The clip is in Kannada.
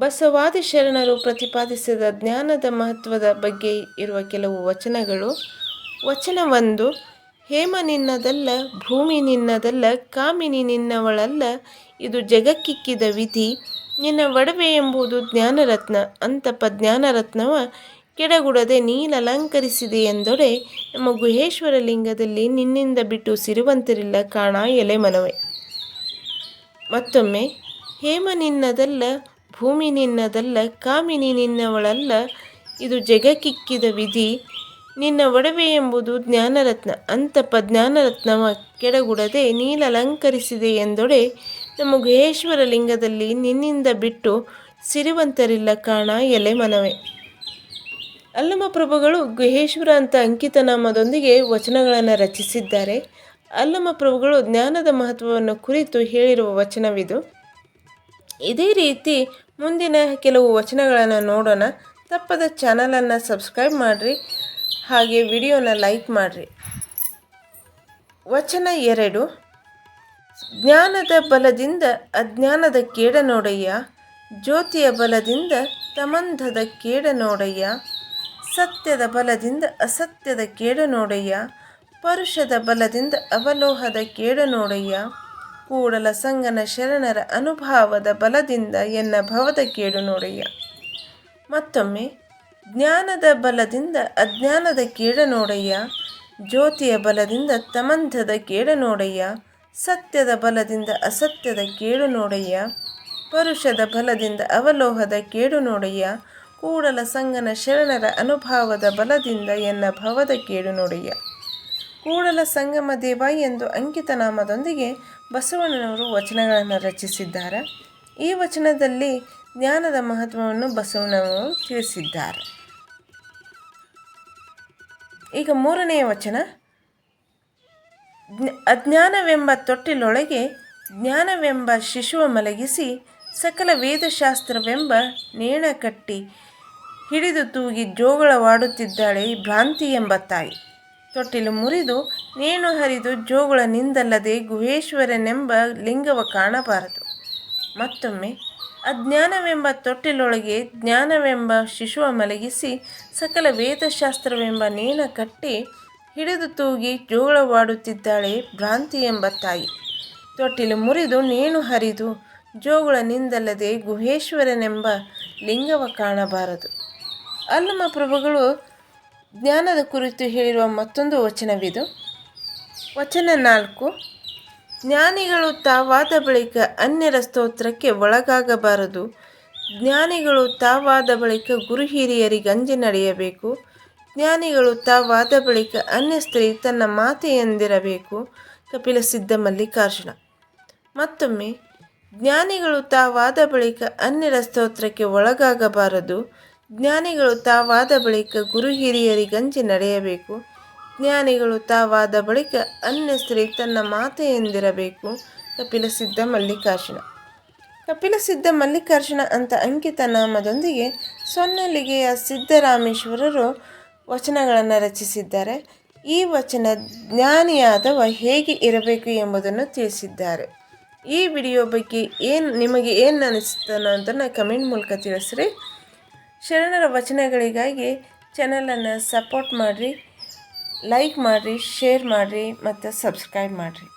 ಬಸವಾದಿ ಶರಣರು ಪ್ರತಿಪಾದಿಸಿದ ಜ್ಞಾನದ ಮಹತ್ವದ ಬಗ್ಗೆ ಇರುವ ಕೆಲವು ವಚನಗಳು. ವಚನವೊಂದು ಹೇಮ ನಿನ್ನದಲ್ಲ, ಭೂಮಿ ನಿನ್ನದಲ್ಲ, ಕಾಮಿನಿ ನಿನ್ನವಳಲ್ಲ, ಇದು ಜಗಕ್ಕಿಕ್ಕಿದ ವಿಧಿ. ನಿನ್ನ ಒಡವೆ ಎಂಬುದು ಜ್ಞಾನರತ್ನ, ಅಂತಪ ಜ್ಞಾನರತ್ನವ, ಕೆಡಗುಡದೆ ನೀಲಲಂಕರಿಸಿದೆ ಎಂದೊಡೆ ನಮ್ಮ ಗುಹೇಶ್ವರ ಲಿಂಗದಲ್ಲಿ ನಿನ್ನಿಂದ ಬಿಟ್ಟು ಸಿರುವಂತಿರಿಲ್ಲ ಕಾಣ ಎಲೆ ಮನವೇ ಮತ್ತೊಮ್ಮೆ, ಹೇಮ ನಿನ್ನದಲ್ಲ ಭೂಮಿ ನಿನ್ನದಲ್ಲ, ಕಾಮಿನಿ ನಿನ್ನವಳಲ್ಲ. ಇದು ಜಗಕ್ಕಿಕ್ಕಿದ ವಿಧಿ. ನಿನ್ನ ಒಡವೆ ಎಂಬುದು ಜ್ಞಾನರತ್ನ. ಅಂತಪ ಜ್ಞಾನರತ್ನವ ಕೆಡಗುಡದೆ ನೀಲಲಂಕರಿಸಿದೆ ಎಂದೊಡೆ ನಮ್ಮ ಗುಹೇಶ್ವರ ಲಿಂಗದಲ್ಲಿ ನಿನ್ನಿಂದ ಬಿಟ್ಟು ಸಿರಿವಂತರಿಲ್ಲ ಕಾಣ ಎಲೆ ಮನವೇ. ಅಲ್ಲಮ ಪ್ರಭುಗಳು ಗುಹೇಶ್ವರ ಅಂತ ಅಂಕಿತ ನಾಮದೊಂದಿಗೆ ವಚನಗಳನ್ನು ರಚಿಸಿದ್ದಾರೆ. ಅಲ್ಲಮ ಪ್ರಭುಗಳು ಜ್ಞಾನದ ಮಹತ್ವವನ್ನು ಕುರಿತು ಹೇಳಿರುವ ವಚನವಿದು. ಇದೇ ರೀತಿ ಮುಂದಿನ ಕೆಲವು ವಚನಗಳನ್ನು ನೋಡೋಣ. ತಪ್ಪದ ಚಾನಲನ್ನು ಸಬ್ಸ್ಕ್ರೈಬ್ ಮಾಡಿರಿ, ಹಾಗೆ ವಿಡಿಯೋನ ಲೈಕ್ ಮಾಡಿರಿ. ವಚನ ಎರಡು, ಜ್ಞಾನದ ಬಲದಿಂದ ಅಜ್ಞಾನದ ಕೇಡ ನೋಡಯ್ಯ ಜ್ಯೋತಿಯ ಬಲದಿಂದ ತಮಂಧದ ಕೇಡ ನೋಡಯ್ಯ ಸತ್ಯದ ಬಲದಿಂದ ಅಸತ್ಯದ ಕೇಡ ನೋಡಯ್ಯ ಪರುಷದ ಬಲದಿಂದ ಅವಲೋಹದ ಕೇಡ ನೋಡಯ್ಯ ಕೂಡಲ ಸಂಗನ ಶರಣರ ಅನುಭಾವದ ಬಲದಿಂದ ಎನ್ನ ಭವದ ಕೇಡು ನೋಡಯ್ಯ. ಮತ್ತೊಮ್ಮೆ, ಜ್ಞಾನದ ಬಲದಿಂದ ಅಜ್ಞಾನದ ಕೇಡ ನೋಡಯ್ಯ, ಜ್ಯೋತಿಯ ಬಲದಿಂದ ತಮಂಧದ ಕೇಡ ನೋಡಯ್ಯ, ಸತ್ಯದ ಬಲದಿಂದ ಅಸತ್ಯದ ಕೇಡು ನೋಡಯ್ಯ, ಪರುಷದ ಬಲದಿಂದ ಅವಲೋಹದ ಕೇಡು ನೋಡಯ್ಯ, ಕೂಡಲ ಸಂಗನ ಶರಣರ ಅನುಭಾವದ ಬಲದಿಂದ ಎನ್ನ ಭವದ ಕೇಡು ನೋಡಯ್ಯ. ಕೂಡಲ ಸಂಗಮ ದೇವ ಎಂದು ಅಂಕಿತ ನಾಮದೊಂದಿಗೆ ಬಸವಣ್ಣನವರು ವಚನಗಳನ್ನು ರಚಿಸಿದ್ದಾರೆ. ಈ ವಚನದಲ್ಲಿ ಜ್ಞಾನದ ಮಹತ್ವವನ್ನು ಬಸವಣ್ಣನವರು ತಿಳಿಸಿದ್ದಾರೆ. ಈಗ ಮೂರನೆಯ ವಚನ. ಅಜ್ಞಾನವೆಂಬ ತೊಟ್ಟಿಲೊಳಗೆ ಜ್ಞಾನವೆಂಬ ಶಿಶುವ ಮಲಗಿಸಿ ಸಕಲ ವೇದಶಾಸ್ತ್ರವೆಂಬ ನೇಣ ಕಟ್ಟಿ ಹಿಡಿದು ತೂಗಿ ಜೋಗಳವಾಡುತ್ತಿದ್ದಾಳೆ ಭ್ರಾಂತಿ ಎಂಬ ತಾಯಿ. ತೊಟ್ಟಿಲು ಮುರಿದು ನೇಣು ಹರಿದು ಜೋಗುಳ ನಿಂದಲ್ಲದೆ ಗುಹೇಶ್ವರನೆಂಬ ಲಿಂಗವ ಕಾಣಬಾರದು. ಮತ್ತೊಮ್ಮೆ, ಅಜ್ಞಾನವೆಂಬ ತೊಟ್ಟಿಲೊಳಗೆ ಜ್ಞಾನವೆಂಬ ಶಿಶುವ ಮಲಗಿಸಿ ಸಕಲ ವೇದಶಾಸ್ತ್ರವೆಂಬ ನೇಣ ಕಟ್ಟಿ ಹಿಡಿದು ತೂಗಿ ಜೋಗಳವಾಡುತ್ತಿದ್ದಾಳೆ ಭ್ರಾಂತಿ ಎಂಬ ತಾಯಿ. ತೊಟ್ಟಿಲು ಮುರಿದು ನೇಣು ಹರಿದು ಜೋಗುಳ ನಿಂದಲ್ಲದೆ ಗುಹೇಶ್ವರನೆಂಬ ಲಿಂಗವ ಕಾಣಬಾರದು. ಅಲ್ಲಮ ಪ್ರಭುಗಳು ಜ್ಞಾನದ ಕುರಿತು ಹೇಳಿರುವ ಮತ್ತೊಂದು ವಚನವಿದು. ವಚನ ನಾಲ್ಕು, ಜ್ಞಾನಿಗಳು ತಾವಾದ ಬಳಿಕ ಅನ್ಯರ ಸ್ತೋತ್ರಕ್ಕೆ ಒಳಗಾಗಬಾರದು. ಜ್ಞಾನಿಗಳು ತಾವಾದ ಬಳಿಕ ಗುರು ಹಿರಿಯರಿಗಂಜಿ ನಡೆಯಬೇಕು. ಜ್ಞಾನಿಗಳು ತಾವಾದ ಬಳಿಕ ಅನ್ಯ ಸ್ತ್ರೀ ತನ್ನ ಮಾತೆಯೆಂದಿರಬೇಕು ಕಪಿಲ ಸಿದ್ಧ ಮಲ್ಲಿಕಾರ್ಜುನ. ಮತ್ತೊಮ್ಮೆ, ಜ್ಞಾನಿಗಳು ತಾವಾದ ಬಳಿಕ ಅನ್ಯರ ಸ್ತೋತ್ರಕ್ಕೆ ಒಳಗಾಗಬಾರದು. ಜ್ಞಾನಿಗಳು ತಾವಾದ ಬಳಿಕ ಗುರು ಹಿರಿಯರಿಗಂಜಿ ನಡೆಯಬೇಕು. ಜ್ಞಾನಿಗಳು ತಾವಾದ ಬಳಿಕ ಅನ್ಯ ಸ್ತ್ರೀ ತನ್ನ ಮಾತೆಯೆಂದಿರಬೇಕು. ಕಪಿಲ ಸಿದ್ಧ ಮಲ್ಲಿಕಾರ್ಜುನ. ಕಪಿಲ ಸಿದ್ಧ ಮಲ್ಲಿಕಾರ್ಜುನ ಅಂತ ಅಂಕಿತ ನಾಮದೊಂದಿಗೆ ಸೊನ್ನಲಿಗೆಯ ಸಿದ್ದರಾಮೇಶ್ವರರು ವಚನಗಳನ್ನು ರಚಿಸಿದ್ದಾರೆ. ಈ ವಚನ ಜ್ಞಾನಿಯಾದವ ಹೇಗೆ ಇರಬೇಕು ಎಂಬುದನ್ನು ತಿಳಿಸಿದ್ದಾರೆ. ಈ ವಿಡಿಯೋ ಬಗ್ಗೆ ಏನು, ನಿಮಗೆ ಏನು ಅನಿಸುತ್ತೆ ಅನ್ನೋದನ್ನು ಕಮೆಂಟ್ ಮೂಲಕ ತಿಳಿಸ್ರಿ. ಶರಣರ ವಚನಗಳಿಗಾಗಿ ಚಾನಲನ್ನು ಸಪೋರ್ಟ್ ಮಾಡಿರಿ ಲೈಕ್ ಮಾಡಿರಿ ಶೇರ್ ಮಾಡಿರಿ ಮತ್ತು ಸಬ್ಸ್ಕ್ರೈಬ್ ಮಾಡಿರಿ.